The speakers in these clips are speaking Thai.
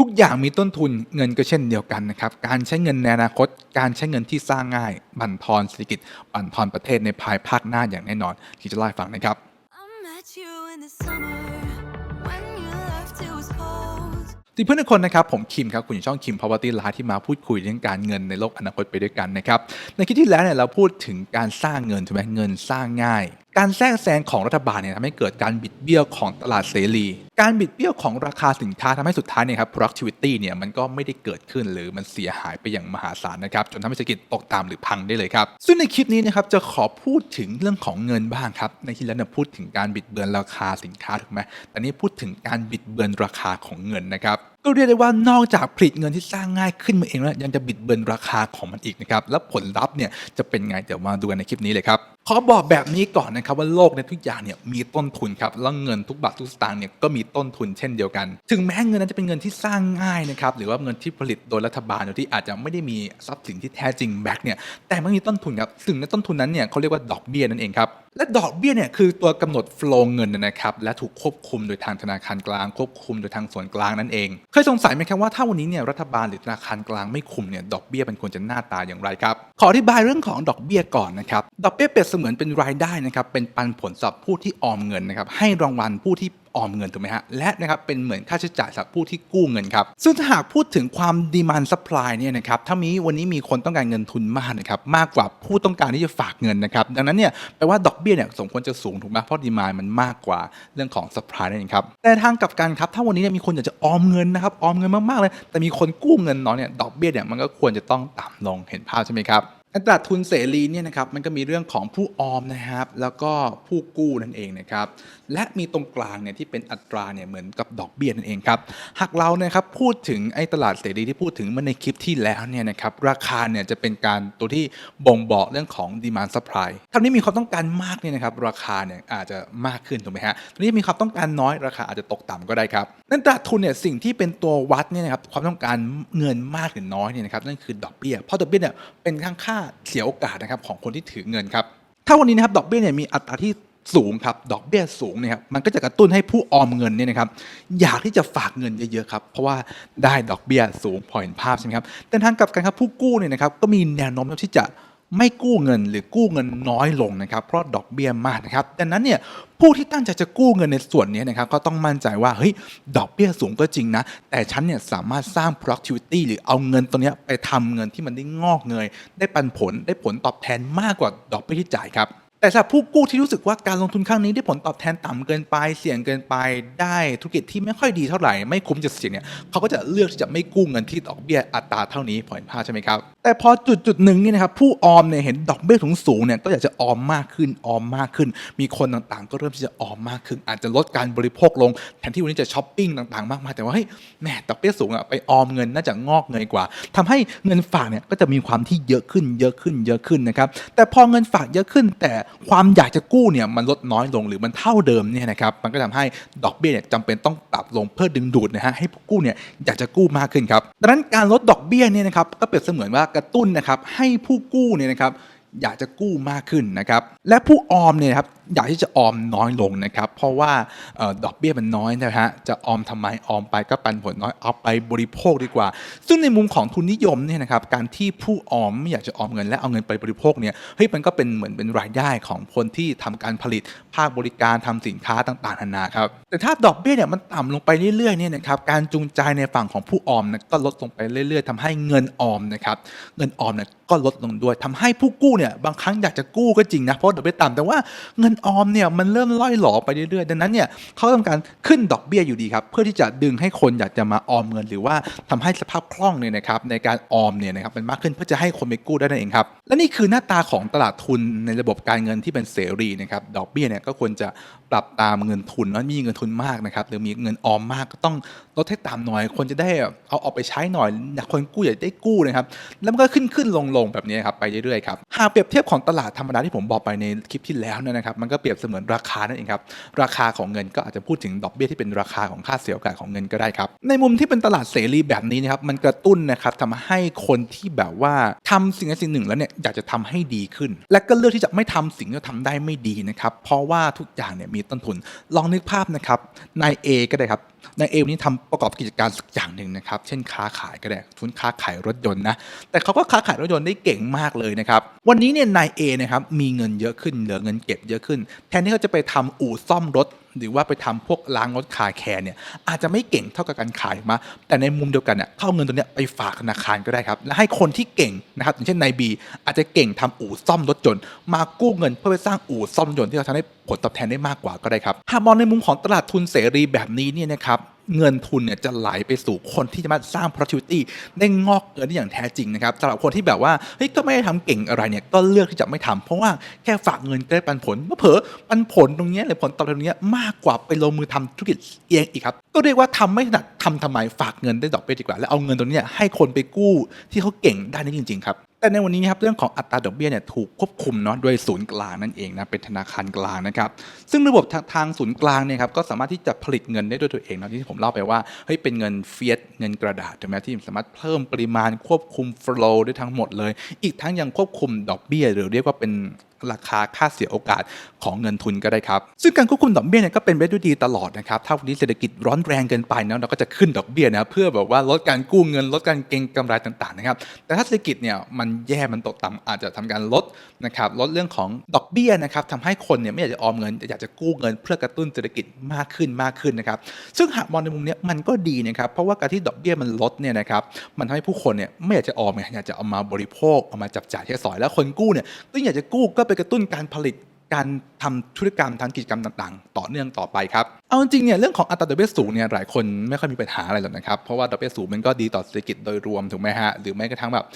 ทุกอย่างมีต้นทุนเงินก็เช่นเดียวกันนะครับ การใช้เงินในอนาคต การใช้เงินที่สร้างง่าย บั่นทอนเศรษฐกิจ บั่นทอนประเทศในภายภาคหน้าอย่างแน่นอน ที่จะเล่าให้ฟังนะครับ I met you in the summer when you left it was cold. สวัสดีเพื่อนทุกคนนะครับ ผมคิมครับ คุณอยู่ช่องคิม Poverty Life ที่มาพูดคุยเรื่องการเงินในโลกอนาคตไปด้วยกันนะครับ ในคลิปที่แล้วเนี่ยเราพูดถึงการสร้างเงินถูกไหมเงินสร้างง่าย การแทรกแซงของรัฐบาลเนี่ยทำให้เกิดการบิดเบี้ยวของตลาดเสรี การบิดเบี้ยวของราคาสินค้าทำให้สุดท้ายเนี่ยครับ productivity เนี่ยมันก็ไม่ได้เกิดขึ้นหรือมันเสียหายไปอย่างมหาศาลนะครับจนทำให้เศรษฐกิจตกต่ำหรือพังได้เลยครับ ซึ่งในคลิปนี้นะครับจะขอพูดถึงเรื่องของเงินบ้างครับ ในที่แล้วเนี่ยพูดถึงการบิดเบือนราคาสินค้าถูกไหมแต่นี่พูดถึงการบิดเบือนราคาของเงินนะครับ ก็เรียกได้ว่านอกจากผลิตเงินที่สร้างง่ายขึ้นมาเองแล้วยังจะบิดเบือนราคาของมันอีกนะครับแล้วผลลัพธ์เนี่ยจะเป็นไงเดี๋ยวมาดูกันในคลิปนี้เลยครับขอบอกแบบนี้ก่อนนะครับว่าโลกในทุกอย่างเนี่ยมีต้นทุนครับแล้วเงินทุกบาททุกสตางค์เนี่ยก็มีต้นทุนเช่นเดียวกัน ถึงแม้เงินนั้นจะเป็นเงินที่สร้างง่ายนะครับหรือว่าเงินที่ผลิตโดยรัฐบาลโดยที่อาจจะไม่ได้มีทรัพย์สินที่แท้จริงแบ็กเนี่ยแต่มันมีต้นทุนครับซึ่งในต้นทุนนั้นเนี่ยเขาเรียกว่าดอกเบี้ยนั่นเองครับและดอกเบี้ยเนี่ยคือตัวกำหนดโฟลเงินนะครับและถูกควบคุมโดยทางธนาคารกลาง ควบคุมโดยทางส่วนกลางนั่นเองเคยสงสัยไหมครับว่าถ้าวันนี้เนี่ยรัฐบาลหรือธนาคารกลางไม่คุมเนี่ยดอกเบี้ยมันควรจะหน้าตาอย่างไรครับ ขออธิบายเรื่องของดอกเบี้ยก่อนนะครับดอกเบี้ยเปรียบเสมือนเป็นรายได้นะครับเป็นปันผลสำหรับผู้ที่ออมเงินนะครับให้รางวัลผู้ที่ ออมเงินถูกไหมฮะและนะครับเป็นเหมือนค่าใช้จ่ายสำหรับผู้ที่กู้เงินครับซึ่งถ้าหากพูดถึงความดีมันซัพพลายเนี่ยนะครับถ้ามีวันนี้มีคนต้องการเงินทุนมากนะครับมากกว่าผู้ต้องการที่จะฝากเงินนะครับดังนั้นเนี่ยแปลว่าดอกเบี้ยเนี่ยสมควรจะสูงถูกไหมเพราะดีมานมันมากกว่าเรื่องของซัพพลายนั่นเองครับแต่ทางกลับกันครับถ้าวันนี้เนี่ยมีคนอยากจะออมเงินนะครับออมเงินมากๆเลย แต่มีคนกู้เงินน้อยเนี่ยดอกเบี้ยเนี่ยมันก็ควรจะต้องต่ำลงเห็นภาพใช่ไหมครับ อัตราทุนเสรีเนี่ยนะครับมันก็มีเรื่องของผู้ออมนะครับ แล้วก็ผู้กู้นั่นเองนะครับและมีตรงกลางเนี่ยที่เป็นอัตราเนี่ยเหมือนกับดอกเบี้ยนั่นเองครับหากเรานะครับพูดถึงไอ้ตลาดเสรีที่พูดถึงเมื่อในคลิปที่แล้วเนี่ยนะครับราคาเนี่ยจะเป็นการตัวที่บ่งบอกเรื่องของ demand supply ครานี้มีความต้องการมากเนี่ยนะครับราคาเนี่ยอาจจะมากขึ้นถูกไหมฮะทีนี้มีความต้องการน้อยราคาอาจจะตกต่ำก็ได้ครับนั่นตลาดทุนเนี่ยสิ่งที่เป็นตัววัดเนี่ยนะครับความต้องการเงินมากหรือน้อยเนี่ยนะครับนั่นคือดอกเบี้ยเพราะดอกเบี้ยเนี่ยเป็นข้างค่าเสียโอกาสนะครับของคนที่ถือเงินครับถ้าวันนี้นะครับดอกเบี้ยเนี่ยมีอัตราที่สูงครับดอกเบี้ยสูงเนี่ยครับมันก็จะกระตุ้นให้ผู้ออมเงินเนี่ยนะครับอยากที่จะฝากเงินเยอะๆครับเพราะว่าได้ดอกเบี้ยสูงพอเห็นภาพใช่ไหมครับแต่ทางกลับกันครับผู้กู้เนี่ยนะครับก็มีแนวโน้มที่จะ ไม่กู้เงินหรือกู้เงินน้อยลงนะครับเพราะดอกเบี้ยมากนะครับดังนั้นเนี่ยผู้ที่ตั้งใจจะกู้เงินในส่วนนี้นะครับก็ต้องมั่นใจว่าเฮ้ยดอกเบี้ยสูงก็จริงนะ แต่ฉันเนี่ยสามารถสร้าง productivity หรือเอาเงินตัวเนี้ยไปทำเงินที่มันได้งอกเงยได้ปันผลได้ผลตอบแทนมากกว่าดอกเบี้ยที่จ่ายครับ แต่สำหรับผู้กู้ที่รู้สึกว่าการลงทุนครั้งนี้ได้ผลตอบแทนต่ำเกินไป เสี่ยงเกินไป ได้ธุรกิจที่ไม่ค่อยดีเท่าไหร่ ไม่คุ้มจะเสี่ยงเนี่ยเขาก็จะเลือกที่จะไม่กู้เงินที่ดอกเบี้ยอัตราเท่านี้พอเห็นภาพใช่ไหมครับ แต่พอจุดจุดหนึ่งเนี่ยนะครับผู้ออมเนี่ยเห็นดอกเบี้ยสูงสูงเนี่ยก็อยากจะออมมากขึ้นออมมากขึ้น มีคนต่างๆ ก็เริ่มที่จะออมมากขึ้น อาจจะลดการบริโภคลงแทนที่วันนี้จะช้อปปิ้งต่างๆ มากมายแต่ว่าเฮ้ยแหมดอกเบี้ยสูงอะไปออมเงินน่าจะงอกเงยกว่าทำให้เงินฝากเนี่ยก็จะมีความที่เยอะขึ้นเยอะขึ้นเยอะขึ้นนะครับแต่พอเงินฝากเยอะขึ้นแต่ความอยากจะกู้เนี่ยมันลดน้อยลงหรือมันเท่าเดิมเนี่ยนะครับมันก็ทำให้ดอกเบี้ยเนี่ยจำเป็นต้องปรับลงเพื่อดึงดูดนะฮะให้ผู้กู้เนี่ยอยากจะกู้มากขึ้นครับดังนั้นการลดดอกเบี้ยเนี่ยนะครับก็เปรียบเสมือนว่ากระตุ้นนะครับให้ผู้กู้เนี่ยนะครับ อยากจะกู้มากขึ้นนะครับและผู้ออมเนี่ยครับอยากที่จะออมน้อยลงนะครับเพราะว่าออดอกเบี้ยมันน้อยนะฮะจะออมทำไมออมไปก็ปันผลน้อยเอาไปบริโภคดีกว่า ซึ่งในมุมของทุนนิยมเนี่ยนะครับการที่ผู้ออมไม่อยากจะออมเงินและเอาเงินไปบริโภคเนี่ยเฮ้ยมันก็เป็นเหมือนเป็นรายได้ของคนที่ทำการผลิตภาคบริการทำสินค้าต่างๆนานาครับแต่ถ้าดอกเบี้ยเนี่ยมันต่ำลงไปเรื่อยๆเนี่ยนะครับการจูงใจในฝั่งของผู้ออมนะก็ลดลงไปเรื่อย ๆทำให้เงินออมนะครับเงินออมเนี่ยก็ลดลงด้วยทำให้ผู้กู้เนี่ยบางครั้งอยากจะกู้ก็จริงนะเพราะดอกเบี้ยต่ำแต่ว่าเงินออมเนี่ยมันเริ่มล่อยหลอไปเรื่อยๆดังนั้นเนี่ยเขาต้องการขึ้นดอกเบี้ยอยู่ดีครับเพื่อที่จะดึงให้คนอยากจะมาออมเงิน หรือว่าทำให้สภาพคล่องเนี่ยนะครับในการออมเนี่ยนะครับมันมากขึ้นเพื่อจะให้คนไปกู้ได้นั่นเองครับและนี่คือหน้าตาของตลาดทุนในระบบการเงินที่เป็นเสรีนะครับดอกเบี้ยเนี่ยก็ควรจะปรับตามเงินทุนแล้วมีเงินทุนมากนะครับหรือมีเงินออมมากก็ต้องลดให้ต่ำหน่อย คนจะได้เอาออกไปใช้หน่อยอยากคนกู้อยากได้กู้นะครับแล้วมันก็ขึ้นขึ้นลงลงแบบนี้ครับไปเรื่อยๆครับหากเปรียบเทียบของตลาดธรรมดาที่ผมบอกไปในคลิปที่แล้วเนยนะครับ มันก็เปรียบเสมือนราคานั่นเองครับ ราคาของเงินก็อาจจะพูดถึงดอกเบี้ยที่เป็นราคาของค่าเสียโอกาสของเงินก็ได้ครับ ในมุมที่เป็นตลาดเสรีแบบนี้นะครับ มันกระตุ้นนะครับทำให้คนที่แบบว่าทำสิ่งใดสิ่งหนึ่งแล้วเนี่ยอยากจะทำให้ดีขึ้น และก็เลือกที่จะไม่ทำสิ่งที่ทำได้ไม่ดีนะครับ เพราะว่าทุกอย่างเนี่ยมีต้นทุน ลองนึกภาพนะครับ นาย A ก็ได้ครับ นายเอวันนี้ทำประกอบกิจการสักอย่างหนึ่งนะครับ เช่นค้าขายก็ได้ทุนค้าขายรถยนต์นะ แต่เขาก็ค้าขายรถยนต์ได้เก่งมากเลยนะครับ วันนี้เนี่ยนายเอนะครับมีเงินเยอะขึ้นเหลือเงินเก็บเยอะขึ้น แทนที่เขาจะไปทำอู่ซ่อมรถ หรือว่าไปทำพวกล้างรถคาแคร์เนี่ยอาจจะไม่เก่งเท่ากับการขายมา แต่ในมุมเดียวกันเนี่ยเข้าเงินตัวเนี้ยไปฝากธนาคารก็ได้ครับ และให้คนที่เก่งนะครับอย่างเช่นนายบีอาจจะเก่งทำอู่ซ่อมรถยนต์มากู้เงินเพื่อไปสร้างอู่ซ่อมรถยนต์ที่เราทำให้ผลตอบแทนได้มากกว่าก็ได้ครับหากมองในมุมของตลาดทุนเสรีแบบนี้เนี่ยนะครับ เงินทุนเนี่ยจะไหลไปสู่คนที่จะมาสร้าง productivity ได้งอกเกินได้อย่างแท้จริงนะครับสำหรับคนที่แบบว่าเฮ้ยก็ไม่ได้ทำเก่งอะไรเนี่ยก็เลือกที่จะไม่ทำเพราะว่าแค่ฝากเงินก็ได้ปันผลเผลอปันผลตรงนี้หรือผลตอบแทนตรงนี้มากกว่าไปลงมือทำธุรกิจเองอีกครับ ก็เรียกว่าทำไม่ถนัดทำทำไมฝากเงินได้ดอกเบี้ยดีกว่า แล้วเอาเงินตรงนี้ให้คนไปกู้ที่เขาเก่งได้นนี้จริง ๆ ครับ แต่ในวันนี้ครับเรื่องของอัตราดอกเบี้ยเนี่ยถูกควบคุมเนาะโดยศูนย์กลางนั่นเองนะเป็นธนาคารกลางนะครับซึ่งระบบทางศูนย์กลางเนี่ยครับก็สามารถที่จะผลิตเงินได้ด้วยตัวเองเนาะที่ผมเล่าไปว่าเฮ้ยเป็นเงินเฟียสเงินกระดาษถูกไหมที่สามารถเพิ่มปริมาณควบคุมฟลอ์ได้ทั้งหมดเลย อีกทั้งยังควบคุมดอกเบี้ยหรือเรียกว่าเป็น ราคาค่าเสียโอกาสของเงินทุนก็ได้ครับ ซึ่งการควบคุมดอกเบี้ยเนี่ยก็เป็นไปด้วยดีตลอดนะครับ ถ้าวันนี้เศรษฐกิจร้อนแรงเกินไปเนาะเราก็จะขึ้นดอกเบี้ยนะเพื่อแบบว่าลดการกู้เงินลดการเก็งกำไรต่างๆนะครับ แต่ถ้าเศรษฐกิจเนี่ยมันแย่มันตกต่ำอาจจะทำการลดนะครับลดเรื่องของดอกเบี้ยนะครับทำให้คนเนี่ยไม่อยากจะออมเงินแต่อยากจะกู้เงิน เพื่อกระตุ้นเศรษฐกิจมากขึ้นมากขึ้นนะครับ ซึ่งหากมองในมุมเนี้ยมันก็ดีนะครับ เพราะว่าการที่ดอกเบี้ยมันลดเนี่ยนะครับ มันทำให้ผู้คนเนี่ยไม่อยากจะออมอยากจะเอามาบริโภคเอามาจับจ่ายใช้สอยแล้วคนกู้เนี่ยก็อยากจะกู้ก็ไปกระตุ้นการผลิตการทำธุรกรรมทางกิจกรรมต่างๆ ต่อเนื่องต่อไปครับ เอาจริงเนี่ยเรื่องของอัตราดอกเบี้ยสูงเนี่ยหลายคนไม่ค่อยมีปัญหาอะไรหรอกนะครับ เพราะว่าดอกเบี้ยสูงมันก็ดีต่อเศรษฐกิจโดยรวมถูกไหมฮะ หรือแม้กระทั่งแบบ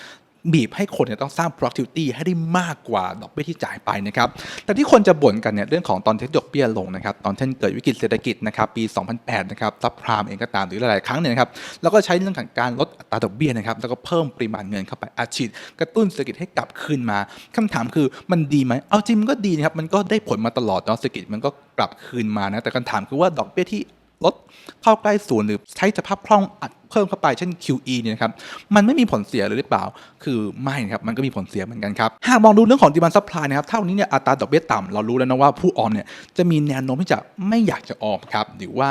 บีบให้คนเนี่ยต้องสร้าง productivity ให้ได้มากกว่าดอกเบี้ยที่จ่ายไปนะครับแต่ที่คนจะบ่นกันเนี่ยเรื่องของตอนที่ดอกเบี้ยลงนะครับตอนที่เกิดวิกฤตเศรษฐกิจนะครับปี 2008 นะครับซับพรามเองก็ตามหรือหลายๆครั้งเนี่ยนะครับเราก็ใช้เรื่องของการลดอัตราดอกเบี้ยนะครับแล้วก็เพิ่มปริมาณเงินเข้าไปอาชีพกระตุ้นเศรษฐกิจให้กลับคืนมาคำถามคือมันดีไหมเอาจริงมันก็ดีนะครับมันก็ได้ผลมาตลอดเนาะเศรษฐกิจมันก็กลับคืนมานะแต่คำถามคือว่าดอกเบี้ยที่ ลดเข้าใกล้ศูนย์หรือใช้สภาพคล่องอัดเพิ่มเข้าไปเช่น QE เนี่ยนะครับมันไม่มีผลเสียเลยหรือเปล่า คือไม่นะครับมันก็มีผลเสียเหมือนกันครับ หากมองดูเรื่องของ demand supply นะครับเท่านี้เนี่ยอัตราดอกเบี้ยต่ำเรารู้แล้วนะว่าผู้ออมเนี่ยจะมีแนวโน้มที่จะไม่อยากจะออมครับหรือว่า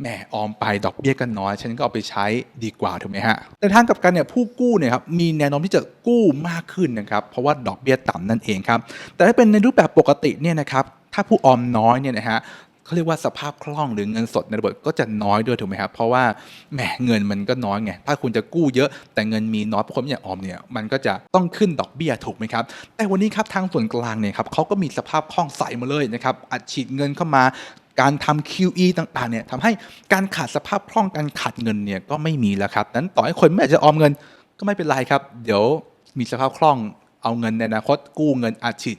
แหมออมไปดอกเบี้ยก็น้อย ฉันก็เอาไปใช้ดีกว่าถูกไหมฮะแต่ทางกับกันเนี่ยผู้กู้เนี่ยครับมีแนวโน้มที่จะกู้มากขึ้นนะครับเพราะว่าดอกเบี้ยต่ำนั่นเองครับแต่ถ้าเป็นในรูปแบบปกติเนี่ยนะครับถ้าผู้ออมน้อยเนี่ยนะฮะ เขาเรียกว่าสภาพคล่องหรือเงินสดในระบบก็จะน้อยด้วยถูกไหมครับ เพราะว่าแหมเงินมันก็น้อยไง ถ้าคุณจะกู้เยอะ แต่เงินมีน้อยเพราะคนไม่อยากออมเนี่ยมันก็จะต้องขึ้นดอกเบี้ยถูกไหมครับ แต่วันนี้ครับทางส่วนกลางเนี่ยครับเขาก็มีสภาพคล่องใสมาเลยนะครับอัดฉีดเงินเข้ามาการทำ QE ต่างๆ เนี่ยทำให้การขาดสภาพคล่องการขาดเงินเนี่ยก็ไม่มีแล้วครับ นั้นต่อให้คนไม่อยากจะออมเงินก็ไม่เป็นไรครับ เดี๋ยวมีสภาพคล่องเอาเงินในอนาคตกู้เงินอาชีพ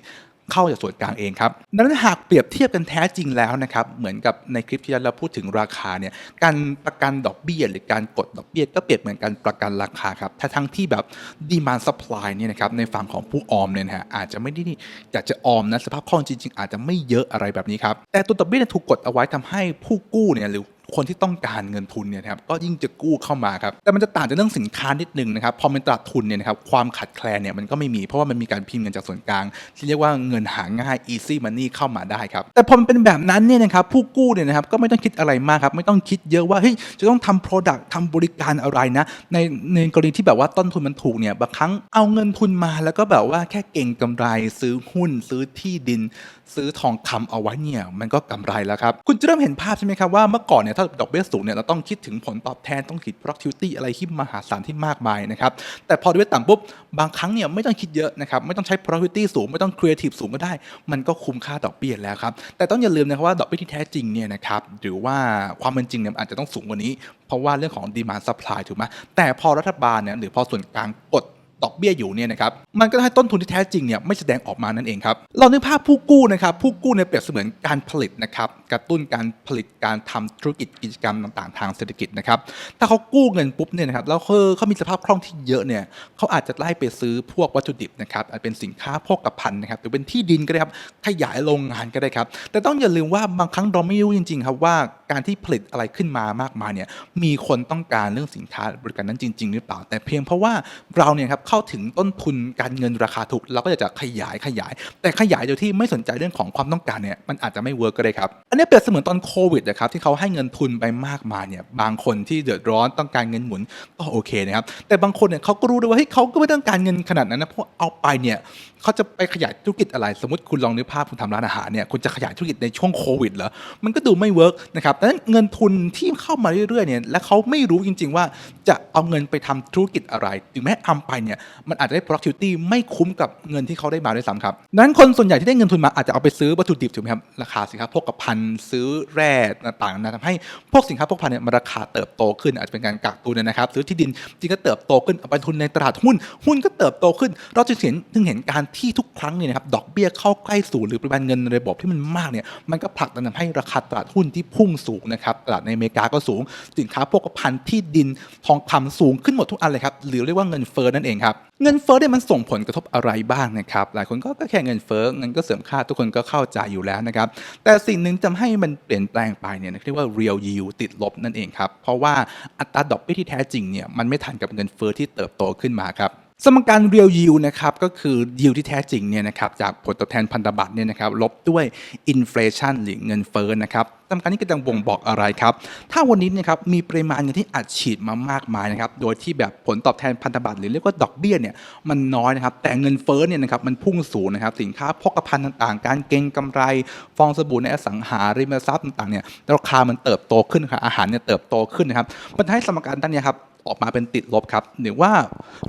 เข้าจากส่วนกลางเองครับดังนั้นหากเปรียบเทียบกันแท้จริงแล้วนะครับเหมือนกับในคลิปที่เราพูดถึงราคาเนี่ยการประกันดอกเบี้ยหรือการกดดอกเบี้ยก็เปรียบเหมือนการประกันราคาครับถ้าทั้งที่แบบดีมานสปายเนี่ยนะครับในฝั่งของผู้ออมเนี่ยนะฮะอาจจะไม่ได้อยากจะออมนะสภาพคล่องจริง ๆ อาจจะไม่เยอะอะไรแบบนี้ครับแต่ตัวดอกเบี้ยเนี่ยถูกกดเอาไว้ทำให้ผู้กู้เนี่ยหรือ คนที่ต้องการเงินทุนเนี่ยครับก็ยิ่งจะกู้เข้ามาครับแต่มันจะต่างจากเรื่องสินค้านิดนึงนะครับพอเป็นตลาดทุนเนี่ยนะครับความขัดแคลนเนี่ยมันก็ไม่มีเพราะว่ามันมีการพิมพ์เงินจากส่วนกลาง ที่เรียกว่าเงินหาง่าย easy money เข้ามาได้ครับแต่พอมันเป็นแบบนั้นเนี่ยนะครับผู้กู้เนี่ยนะครับก็ไม่ต้องคิดอะไรมากครับไม่ต้องคิดเยอะว่าเฮ้ยจะต้องทำ product ทำบริการอะไรนะในในกรณีที่แบบว่าต้นทุนมันถูกเนี่ยบางครั้งเอาเงินทุนมาแล้วก็แบบว่าแค่เก่งกำไรซื้อหุ้นซื้อที่ดินซื้อทองคำเอาไว้เนี่ยมันก็กำไรแล้วครับคุณจะเริ่มเห็นภาพใช่ไหมครับว่าเมื่อก่อนเนี่ยถ้าดอกเบี้ยสูงเนี่ยเราต้องคิดถึงผลตอบแทนต้องคิด productivity อะไรที่มหาศาลที่มากมายนะครับแต่พอดอกเบี้ยต่ำปุ๊บบางครั้งเนี่ยไม่ต้องคิดเยอะนะครับไม่ต้องใช้ productivity สูงไม่ต้อง creative สูงก็ได้ มันก็คุ้มค่าดอกเบี้ยแล้วครับแต่ต้องอย่าลืมนะครับว่าดอกเบี้ยที่แท้จริงเนี่ยนะครับหรือว่าความเป็นจริงเนี่ยอาจจะต้องสูงกว่านี้ เพราะว่าเรื่องของ demand supply ถูกไหมแต่พอรัฐบาลเนี่ยหรือพอส่วนกลางกด ดอกเบี้ยอยู่เนี่ยนะครับมันก็ทำให้ต้นทุนที่แท้จริงเนี่ยไม่แสดงออกมานั่นเองครับเรานึกภาพผู้กู้นะครับผู้กู้เนี่ยเปรียบเสมือนการผลิตนะครับกระตุ้นการผลิตการทำธุรกิจกิจกรรมต่างๆ ทางเศรษฐกิจนะครับถ้าเขากู้เงินปุ๊บเนี่ยนะครับแล้วเขาเขามีสภาพคล่องที่เยอะเนี่ยเขาอาจจะไล่ไปซื้อพวกวัตถุดิบนะครับอาจเป็นสินค้าโภคภัณฑ์นะครับหรือเป็นที่ดินก็ได้ครับขยายโรงงานก็ได้ครับแต่ต้องอย่าลืมว่าบางครั้งเราไม่รู้จริง ๆ ครับว่า การที่ผลิตอะไรขึ้นมามากมายเนี่ยมีคนต้องการเรื่องสินค้าบริการนั้นจริง ๆ หรือเปล่า แต่เพียงเพราะว่าเราเนี่ยครับเข้าถึงต้นทุนการเงินราคาถูกเราก็อยากจะขยายขยาย แต่ขยายโดยที่ไม่สนใจเรื่องของความต้องการเนี่ยมันอาจจะไม่เวิร์กก็ได้ครับอันนี้เปรียบเสมือนตอนโควิดนะครับที่เขาให้เงินทุนไปมากมายเนี่ยบางคนที่เดือดร้อนต้องการเงินหมุนก็โอเคนะครับแต่บางคนเนี่ยเขาก็รู้ด้วยว่าเฮ้ยเขาก็ไม่ต้องการเงินขนาดนั้นนะเพราะเอาไปเนี่ยเขาจะไปขยายธุรกิจอะไร สมมติคุณลองนึกภาพคุณทำร้านอาหารเนี่ยคุณจะขยายธุรกิจในช่วงโควิดเหรอมันก็ดูไม่เวิร์กนะครับดังนั้นเงินทุนที่เข้ามาเรื่อยๆเนี่ยและเขาไม่รู้จริง ๆ ว่าจะเอาเงินไปทำธุรกิจอะไร ถึงแม้ทำไปเนี่ยมันอาจจะได้ productivity ไม่คุ้มกับเงินที่เขาได้มาด้วยซ้ำครับดังนั้นคนส่วนใหญ่ที่ได้เงินทุนมาอาจจะเอาไปซื้อวัตถุดิบถูกไหมครับราคาสินค้าโภคภัณฑ์ซื้อแร่ต่างๆนะทำให้พวกสินค้าโภคภัณฑ์เนี่ยมันราคาเติบโตขึ้นอาจจะเป็นการกักตุนนะครับซื้อที่ดินจริงก็เติบโตขึ้นเอาไปทุนในตลาดหุ้น หุ้นก็เติบโตขึ้น เราจึงเห็นถึงเห็นการที่ทุกครั้งเนี่ยนะครับดอกเบี้ยเข้าใกล้ศูนย์หรือปริมาณเงินในระบบที่มันมากเนี่ยมันก็ผลักดันทำให้ราคาตลาดหุ้นที่พุ่งสูงนะครับตลาดในอเมริกาก็สูง สินค้าโภคภัณฑ์ที่ดินทองคำสูงขึ้นหมดทุกอันเลยครับหรือเรียกว่าเงินเฟ้อนั่นเองครับเงินเฟ้อเนี่ยมันส่งผลกระทบอะไรบ้างนะครับหลายคนก็แค่เงินเฟ้อเงินก็เสริมค่าทุกคนก็เข้าใจอยู่แล้วนะครับแต่สิ่งหนึ่งทำให้มันเปลี่ยนแปลงไปเนี่ยเรียกว่า real yield ติดลบนั่นเองครับเพราะว่าอัตราดอกเบี้ยที่แท้จริงเนี่ยมันไม่ทันกับเงินเฟ้อที่เติบโตขึ้นมาครับ สมการ real yield นะครับก็คือ yield ที่แท้จริงเนี่ยนะครับจากผลตอบแทนพันธบัตรเนี่ยนะครับลบด้วย inflation หรือเงินเฟ้อนะครับสมการนี้ก็จะบ่งบอกอะไรครับ ถ้าวันนี้นะครับมีปริมาณเงินที่อัดฉีดมามากมายนะครับโดยที่แบบผลตอบแทนพันธบัตรหรือเรียกว่าดอกเบี้ยเนี่ยมันน้อยนะครับแต่เงินเฟ้อเนี่ยนะครับมันพุ่งสูงนะครับสินค้าโภคภัณฑ์ต่างๆ การเก็งกำไร ฟองสบู่ในอสังหาริมทรัพย์ต่างๆเนี่ยราคามันเติบโตขึ้นครับอาหารเนี่ยเติบโตขึ้นนะครับมันทำให้สมการด้านเนี้ยครับ ออกมาเป็นติดลบครับหรือว่า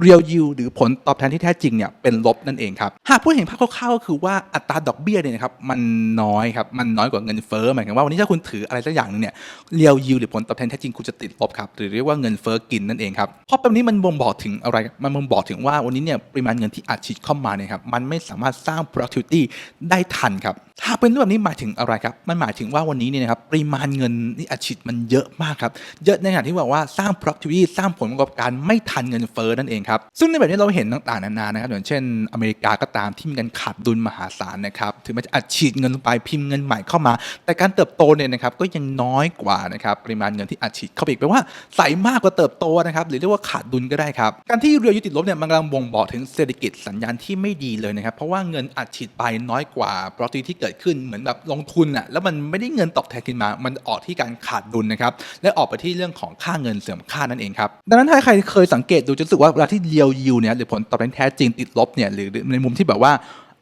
real yield หรือผลตอบแทนที่แท้จริงเนี่ยเป็นลบนั่นเองครับหากพูดเห็นภาพคร่าวๆก็คือว่าอัตราดอกเบี้ยเนี่ยนะครับมันน้อยครับมันน้อยกว่าเงินเฟ้อหมายถึงว่าวันนี้ถ้าคุณถืออะไรสักอย่างหนึงเนี่ย real yield หรือผลตอบแทนแท้จริงคุณจะติดลบครับหรือเรียกว่าเงินเฟ้อกินนั่นเองครับเพราะแบบนี้มันบ่งบอกถึงอะไรมันบ่งบอกถึงว่าวันนี้เนี่ยปริมาณเงินที่อัดฉีดเข้ามาเนี่ยครับมันไม่สามารถสร้าง productivity ได้ทันครับถ้าเป็นรูปแบบนี้หมายถึงอะไรครับมันหมายถึงว่าวันนี้เนี่ยนะครับปริมาณเงินที่อัดฉีดมันเยอะมากครับเยอะในขณะที่บอกว่าสร้าง productivity สร้างผลประกอบการไม่ทันเงินเฟ้อนั่นเองครับ ซึ่งในแบบนี้เราเห็นต่างๆนานานะครับอย่างเช่น อเมริกาก็ตามที่มีการขาดดุลมหาศาลนะครับถึงแม้จะอัดฉีดเงินลงไปพิมพ์เงินใหม่เข้ามา แต่การเติบโตเนี่ยนะครับก็ยังน้อยกว่านะครับปริมาณเงินที่อัดฉีดเข้าไปอีกแปลว่าใส่มากกว่าเติบโตนะครับหรือเรียกว่าขาดดุลก็ได้ครับการที่เรือยุติลบเนี่ยมันกำลังบ่งบอกถึงเศรษฐกิจสัญญาณที่ไม่ดีเลยนะครับเพราะว่าเงินอัดฉีดไปน้อยกว่า p r o f i ที่เกิดขึ้นเหมือนแบบลงทุนอะแล้วมันไม่ได้เงินตอบแทนขึ้นมา มันออกที่การขาดดุลนะครับและออกไปที่เรื่องของค่าเงินเสื่อมค่านั่นเองครับดังนั้นถ้าใครเคยสังเกตดูจะรู้สึกว่าเวลาที่เรียวยิวเนี่ยหรือผลตอบแทนแท้จริงติดลบเนี่ยหรือในมุมที่แบบว่า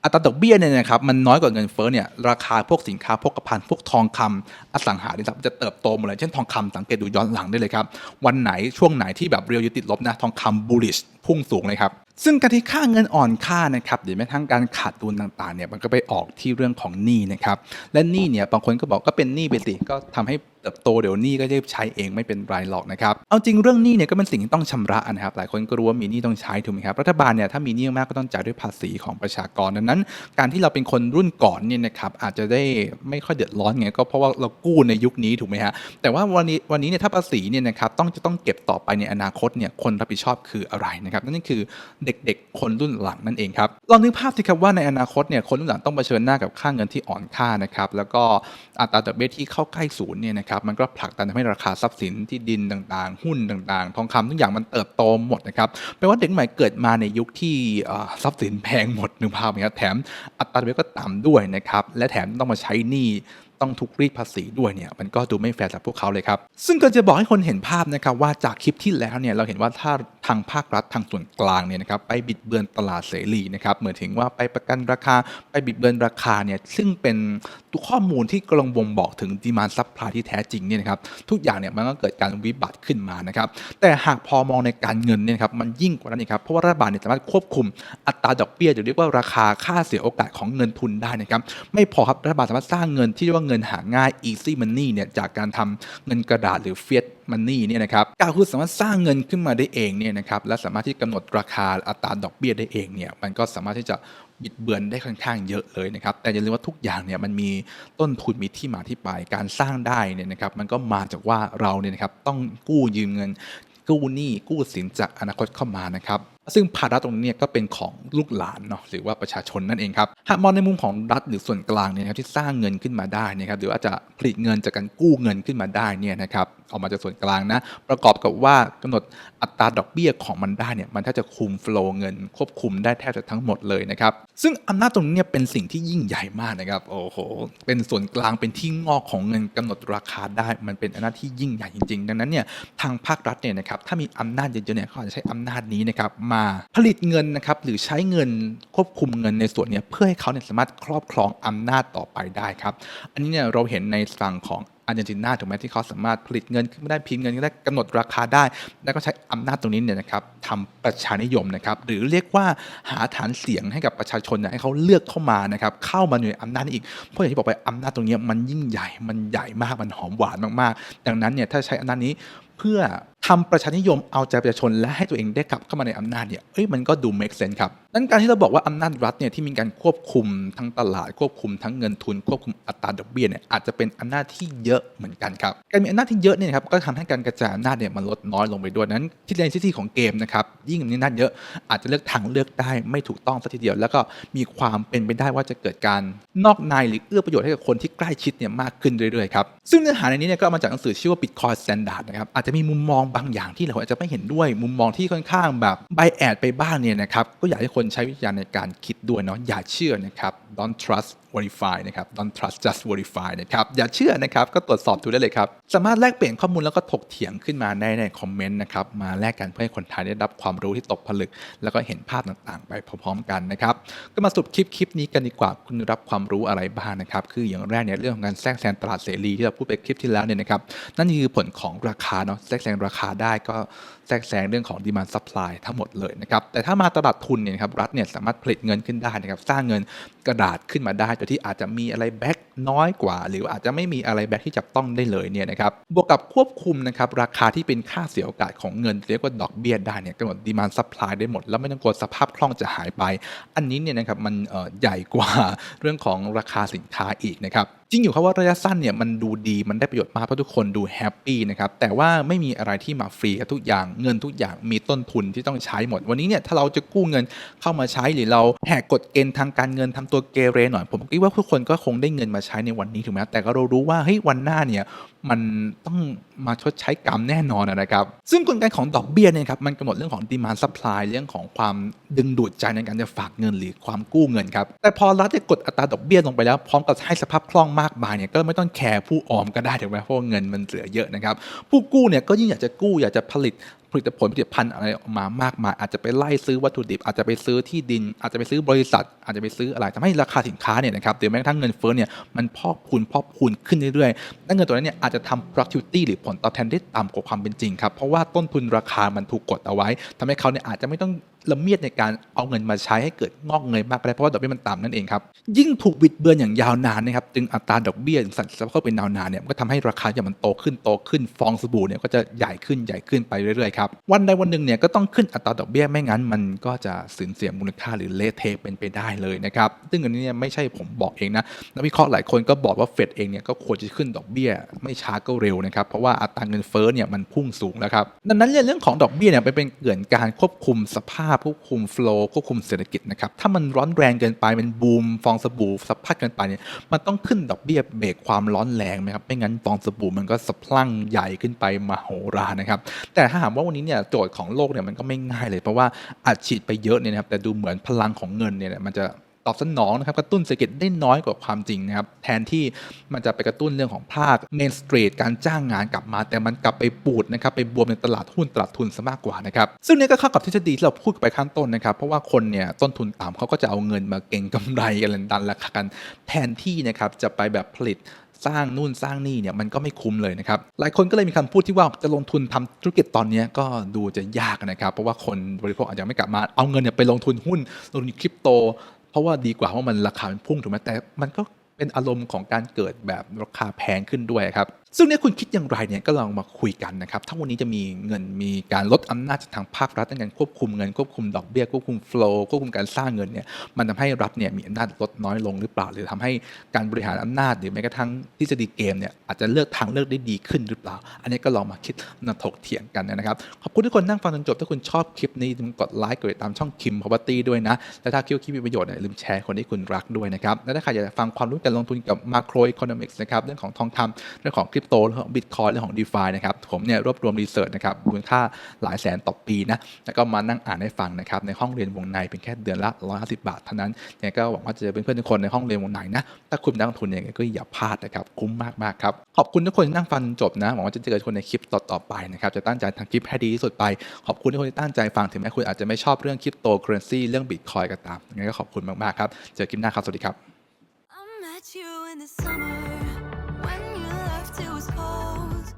อัตราดอกเบี้ยเนี่ยนะครับมันน้อยกว่าเงินเฟ้อเนี่ยราคาพวกสินค้าพวกภัณฑ์พวกทองคำอสังหาริมทรัพย์จะเติบโตหมดเลยเช่นทองคำสังเกตดูย้อนหลังได้เลยครับ วันไหนช่วงไหนที่แบบเรียวยูติดลบนะทองคำ bullish พุ่งสูงเลยครับ ซึ่งการที่ค่าเงินอ่อนค่านะครับหรือแม้กระทั่งการขาดดุลต่างๆเนี่ยมันก็ไปออกที่เรื่องของหนี้นะครับและหนี้เนี่ยบางคนก็บอกก็เป็นหนี้ไปสิก็ทำให้ เติบโตเดี๋ยวนี้ก็จะใช้เองไม่เป็นไรหรอกนะครับเอาจริงเรื่องหนี้เนี่ยก็เป็นสิ่งที่ต้องชำระนะครับหลายคนก็รู้ว่ามีหนี้ต้องใช้ถูกไหมครับรัฐบาลเนี่ยถ้ามีหนี้มากก็ต้องจ่ายด้วยภาษีของประชากรดังนั้น การที่เราเป็นคนรุ่นก่อนเนี่ยนะครับอาจจะได้ไม่ค่อยเดือดร้อนไงก็เพราะว่าเรากู้ในยุคนี้ถูกไหมฮะแต่ว่าวันนี้วันนี้เนี่ยถ้าภาษีเนี่ยนะครับต้องจะต้องเก็บต่อไปในอนาคตเนี่ยคนรับผิดชอบคืออะไรนะครับนั่นคือเด็กๆ คนรุ่นหลังนั่นเองครับลองนึกภาพสิครับว่าในอนาคตเนี่ยคนรุ่นหลังต้องเผชิญหน้ากับค่าเงินที่อ่อนค่านะครับแล้วก็อัตราดอกเบี้ยที่เข้าใกล้ศูนย์เนี่ยนะครับมันก็ผลักดันทำให้ราคาทรัพย์สินที่ดินต่างๆ หุ้นต่างๆ ทองคำทุกอย่างมันเติบโตหมดนะครับแปลว่าเด็กใหม่เกิดมาในยุคที่ทรัพย์สินแพงหมดนึกภาพนะครับแถมอัตราดอกเบี้ยก็ต่ำด้วยนะครับและแถมต้องมาใช้หนี้ ต้องทุกรีดภาษีด้วยเนี่ยมันก็ดูไม่แฟร์สำหรับพวกเขาเลยครับ ซึ่งก็จะบอกให้คนเห็นภาพนะครับว่าจากคลิปที่แล้วเนี่ยเราเห็นว่าถ้าทางภาครัฐทางส่วนกลางเนี่ยนะครับไปบิดเบือนตลาดเสรีนะครับเหมือนถึงว่าไปประกันราคาไปบิดเบือนราคาเนี่ยซึ่งเป็นตัวข้อมูลที่กำลังบ่งบอกถึงดีมานซัพพลายที่แท้จริงเนี่ยนะครับทุกอย่างเนี่ยมันก็เกิดการวิบัติขึ้นมานะครับแต่หากพอมองในการเงินเนี่ยครับมันยิ่งกว่านั้นอีกครับเพราะว่ารัฐบาลเนี่ยสามารถควบคุมอัตราดอกเบี้ยหรือเรียกว่าราคาค่าเสียโอกาสของเงินทุนได้นะครับไม่พอครับรัฐบาลสามารถสร้างเงินที่เรียกว่าเงินงินหาง่าย easy money เนี่ยจากการทำเงินกระดาษหรือ fiat money เนี่ยนะครับการคือสามารถสร้างเงินขึ้นมาได้เองเนี่ยนะครับและสามารถที่กำหนดราคาอัตราดอกเบี้ยได้เองเนี่ยมันก็สามารถที่จะบิดเบือนได้ค่อนข้างเยอะเลยนะครับ แต่อย่าลืมว่าทุกอย่างเนี่ยมันมีต้นทุนมีที่มาที่ไป การสร้างได้เนี่ยนะครับมันก็มาจากว่าเราเนี่ยนะครับต้องกู้ยืมเงินกู้หนี้กู้สินจากอนาคตเข้ามานะครับ ซึ่งภาระตรงนี้เนี่ยก็เป็นของลูกหลานเนาะหรือว่าประชาชนนั่นเองครับหากมองในมุมของรัฐหรือส่วนกลางเนี่ยครับที่สร้างเงินขึ้นมาได้นะครับหรือว่าจะผลิตเงินจากการกู้เงินขึ้นมาได้เนี่ยนะครับออกมาจากส่วนกลางนะประกอบกับว่ากำหนดอัตราดอกเบี้ยของมันได้เนี่ยมันถ้าจะคุมโฟลว์เงิน ควบคุมได้แทบจะทั้งหมดเลยนะครับซึ่งอำนาจตรงนี้เนี่ยเป็นสิ่งที่ยิ่งใหญ่มากนะครับโอ้โหเป็นส่วนกลางเป็นที่งอกของเงินกำหนดราคาได้ มันเป็นอำนาจที่ยิ่งใหญ่จริงๆ ดังนั้นเนี่ยทางภาครัฐเนี่ยนะครับถ้ามีอำนาจเยอะๆเนี่ยเขาอาจจะใช้อำนาจนี้นะครับมาผลิตเงินนะครับหรือใช้เงินควบคุมเงินในส่วนนี้เพื่อให้เขาเนี่ยสามารถครอบครองอำนาจต่อไปได้ครับอันนี้เนี่ยเราเห็นในฝั่งของอาร์เจนตินาถูกไหมที่เขาสามารถผลิตเงินขึ้นมาได้พิมพ์เงินได้กำหนดราคาได้ แล้วก็ใช้อำนาจตรงนี้เนี่ยนะครับทำประชานิยมนะครับหรือเรียกว่าหาฐานเสียงให้กับประชาชนเนี่ยให้เขาเลือกเข้ามานะครับเข้ามาในอำนาจอีกเพราะอย่างที่บอกไปอำนาจตรงนี้มันยิ่งใหญ่มันใหญ่มากมันหอมหวานมากๆ ดังนั้นเนี่ยถ้าใช้อำนาจนี้เพื่อ ทำประชานิยมเอาใจประชาชนและให้ตัวเองได้กลับเข้ามาในอำนาจเนี่ยเอ้ยมันก็ดู make sense ครับนั้นการที่เราบอกว่าอำนาจรัฐเนี่ยที่มีการควบคุมทั้งตลาดควบคุมทั้งเงินทุน ควบคุมอัตราดอกเบี้ยเนี่ยอาจจะเป็นอำนาจที่เยอะเหมือนกันครับการมีอำนาจที่เยอะเนี่ยครับก็ทำให้การกระจายอำนาจเนี่ยมันลดน้อยลงไปด้วยนั้นที่ในที่ของเกมนะครับยิ่งมีอำนาจเยอะอาจจะเลือกทางเลือกได้ไม่ถูกต้องสักทีเดียว แล้วก็มีความเป็นไปได้ว่าจะเกิดการนอกในหรือเอื้อประโยชน์ให้กับคนที่ใกล้ชิดเนี่ยมากขึ้นเรื่อยๆครับซึ่งเนื้อหาในนี้เนี่ยก็มาจากหนังสือชื่อว่า Bitcoin Standard นะครับอาจจะมีมุมมองบางอย่างที่เราอาจจะไม่เห็นด้วย มุมมองที่ค่อนข้างแบบไบแอดไปบ้างเนี่ยนะครับก็อยากให้คนใช้วิจารณ์ในการคิดด้วยเนาะอย่าเชื่อนะครับ don't trust verify นะครับ don't trust just verify นะครับอย่าเชื่อนะครับก็ตรวจสอบดูได้เลยครับ สามารถแลกเปลี่ยนข้อมูลแล้วก็ถกเถียงขึ้นมาได้ในคอมเมนต์นะครับมาแลกกันเพื่อให้คนไทยได้รับความรู้ที่ตกผลึก แล้วก็เห็นภาพต่างๆ ไปพร้อมๆกันนะครับก็มาสรุปคลิปคลิปนี้กันดีกว่าคุณรับความรู้อะไรบ้างนะครับคืออย่างแรกเนี่ยเรื่องของการแทรกแซงตลาดเสรีที่เราพูดไปคลิปที่แล้วเนี่ยนะครับนั่นคือผลของราคาเนาะแทรกแซงราคาได้ก็แทรกแซงเรื่องของดีมานซัพพลายทั้งหมดเลยนะครับแต่ถ้ามาตลาดทุนเนี่ยครับรัฐเนี่ยสามารถผลิตเงินขึ้นได้นะครับสร้างเงินกระดาษขึ้นมาได้โดยที่อาจจะมีอะไรแบ็กน้อยกว่า หรืออาจจะไม่มีอะไรแบ็กที่จับต้องได้เลยเนี่ยนะครับบวกกับควบคุมนะครับราคาที่เป็นค่าเสียโอกาสของเงินเรียกว่าดอกเบี้ยได้เนี่ยกำหนด demand supply ได้หมด แล้วไม่ต้องกลัวสภาพคล่องจะหายไป อันนี้เนี่ยนะครับมันใหญ่กว่าเรื่องของราคาสินค้าอีกนะครับจริงอยู่ครับว่าระยะสั้นเนี่ยมันดูดีมันได้ประโยชน์มากเพราะทุกคนดูแฮปปี้นะครับแต่ว่าไม่มีอะไรที่มาฟรีกับทุกอย่างเงินทุกอย่างมีต้นทุนที่ต้องใช้หมด วันนี้เนี่ยถ้าเราจะกู้เงินเข้ามาใช้หรือเราแหกกฎเกณฑ์ทางการเงินทำตัวเกเรหน่อยผมคิดว่าทุกคนก็คงได้เงินมาใช้ในวันนี้ถูกไหมแต่ก็เรารู้ว่าเฮ้ยวันหน้าเนี่ยมันต้องมาชดใช้กรรมแน่นอนนะครับ ซึ่งกลไกของดอกเบี้ยเนี่ยครับมันกำหนดเรื่องของ demand supply เรื่องของความดึงดูดใจในการจะฝากเงินหรือความกู้เงินครับ แต่พอรัฐได้กดอัตราดอกเบี้ยลงไปแล้ว พร้อมกับให้สภาพคล่องมากมายเนี่ยก็ไม่ต้องแคร์ผู้ออมก็ได้ถูกไหมเพราะเงินมันเหลือเยอะนะครับ ผู้กู้เนี่ยก็ยิ่งอยากจะกู้อยากจะผลิตผลิตผลผลิตภัณฑ์อะไรออกมามากมาย อาจจะไปไล่ซื้อวัตถุดิบ อาจจะไปซื้อที่ดิน อาจจะไปซื้อบริษัท อาจจะไปซื้ออะไรทำให้ราคาสินค้าเนี่ยนะครับหรือแม้กระทั่งเงินเฟ้อเนี่ยมันพอกพูนพอกพูนขึ้นเรื่อยๆและเงินตัวนั้นเนี่ยอาจจะทำ productivity หรือผลตอบแทนได้ต่ำกว่าความเป็นจริงครับเพราะว่าต้นทุนราคามันถูกกดเอาไว้ทำให้เขาเนี่ยอาจจะไม่ต้อง ละเมียดในการเอาเงินมาใช้ให้เกิดงอกเงยมากได้เพราะว่าดอกเบี้ยมันต่ำนั่นเองครับยิ่งถูกบิดเบือนอย่างยาวนานนะครับจึงอัตราดอกเบี้ยสั่นสะเข้าเป็นยาวนานเนี่ยก็ทำให้ราคาอย่างมันโตขึ้นโตขึ้นฟองสบู่เนี่ยก็จะใหญ่ขึ้นใหญ่ขึ้นไปเรื่อยๆครับวันใดวันหนึ่งเนี่ยก็ต้องขึ้นอัตราดอกเบี้ยไม่งั้น มันก็จะสูญเสียมูลค่าหรือเละเทะเป็นไปได้เลยนะครับซึ่งอันนี้เนี่ยไม่ใช่ผมบอกเองนะนักวิเคราะห์หลายคนก็บอกว่าเฟดเองเนี่ยก็ควรจะขึ้นดอกเบี้ยไม่ช้าก็เร็วนะครับเพราะว่าอัตราเงินเฟ้อเนี่ยมันพุ่งสูงแล้วครับดังนั้นเรื่องของดอกเบี้ยเนี่ยเป็นเกินการควบคุมสภาพควบคุมโฟล์ควบคุมเศรษฐกิจนะครับถ้ามันร้อนแรงเกินไปมันบูมฟองสบู่สะพัดเกินไปเนี่ยมันต้องขึ้นดอกเบี้ยเบรกความร้อนแรงไหมครับไม่งั้นฟองสบู่มันก็สะพลั่งใหญ่ขึ้นไปมโหฬารนะครับแต่ถ้าถามว่าวันนี้เนี่ยโจทย์ของโลกเนี่ยมันก็ไม่ง่ายเลยเพราะว่าอัดฉีดไปเยอะเนี่ยนะครับแต่ดูเหมือนพลังของเงินเนี่ยมันจะ ตอบสนองนะครับกระตุ้นเศรษฐกิจได้น้อยกว่าความจริงนะครับแทนที่มันจะไปกระตุ้นเรื่องของภาคเมนสตรีทการจ้างงานกลับมา แต่มันกลับไปปูดนะครับไปบวมในตลาดหุ้นตลาดทุนซะมากกว่านะครับซึ่งนี่ก็เข้ากับทฤษฎีที่เราพูดไปข้างต้นนะครับ เพราะว่าคนเนี่ยต้นทุนต่ำเขาก็จะเอาเงินมาเก็งกำไรกันดันราคากันแทนที่นะครับจะไปแบบผลิตสร้างนู่นสร้างนี่เนี่ยมันก็ไม่คุ้มเลยนะครับ หลายคนก็เลยมีคำพูดที่ว่าจะลงทุนทำธุรกิจตอนนี้ก็ดูจะยากนะครับ เพราะว่าคนบริโภคอาจจะไม่กลับมาเอาเงินเนี่ยไปลงทุนหุ้นลงทุนคริปโต เพราะว่าดีกว่าเพราะมันราคามันพุ่งถูกไหมแต่มันก็เป็นอารมณ์ของการเกิดแบบราคาแพงขึ้นด้วยครับ ซึ่งเนี่ยคุณคิดอย่างไรเนี่ยก็ลองมาคุยกันนะครับ ถ้าวันนี้จะมีเงินมีการลดอำนาจจากทางภาครัฐในการควบคุมเงินควบคุมดอกเบี้ยควบคุมโฟล์ควบคุมการสร้างเงินเนี่ยมันทำให้รัฐเนี่ยมีอำนาจลดน้อยลงหรือเปล่า หรือทำให้การบริหารอำนาจหรือแม้กระทั่งทฤษฎีเกมเนี่ยอาจจะเลือกทางเลือกได้ดีขึ้นหรือเปล่า อันนี้ก็ลองมาคิดมาถกเถียงกันนะครับขอบคุณทุกคนนั่งฟังจนจบถ้าคุณชอบคลิปนี้กดไลค์กดติดตามช่องคิมพ r o p e r t y ด้วยนะและถ้าคิดว่าคลิปมีประโยชน์เนี่ยอย่าลืมแชร์คนที่คุณรักด้วยนะครับและถ้าใครอยากฟังความรู้การลงทุนกับ macro economics นะครับเรื่องของทองคำเรื่องของคริปโตเรื่องของ bitcoin เรื่องของ DeFi นะครับผมเนี่ยรวบรวมรีเสิร์ชนะครับมูลค่าหลายแสนต่อปีนะแล้วก็มานั่งอ่านให้ฟังนะครับในห้องเรียนวงในเป็นแค่เดือนละ 150 บาทเท่านั้นยังไงก็หวังว่าจะเจอเพื่อนทุกคนในห้องเรียนวงในนะถ้าคุณนักลงทุนยังไงก็อย่าพลาดนะครับคุ้มมากๆครับขอบคุณทุกคนที่นั่งฟังจบนะหวังว่าจะเจอคนในคลิปต่อๆไปนะครับจะตั้งใจทำคลิปให้ดีที่สุดไป ขอบคุณทุกคนที่ตั้งใจฟังถึงแม้คุณอาจจะไม่ชอบเรื่องคริปโตเคอเรนซีเรื่องบิตคอยก็ตามยังไงก็ขอบคุณมากๆครับเจอคลิปหน้าครับสวัสดีครับ I met you in the summer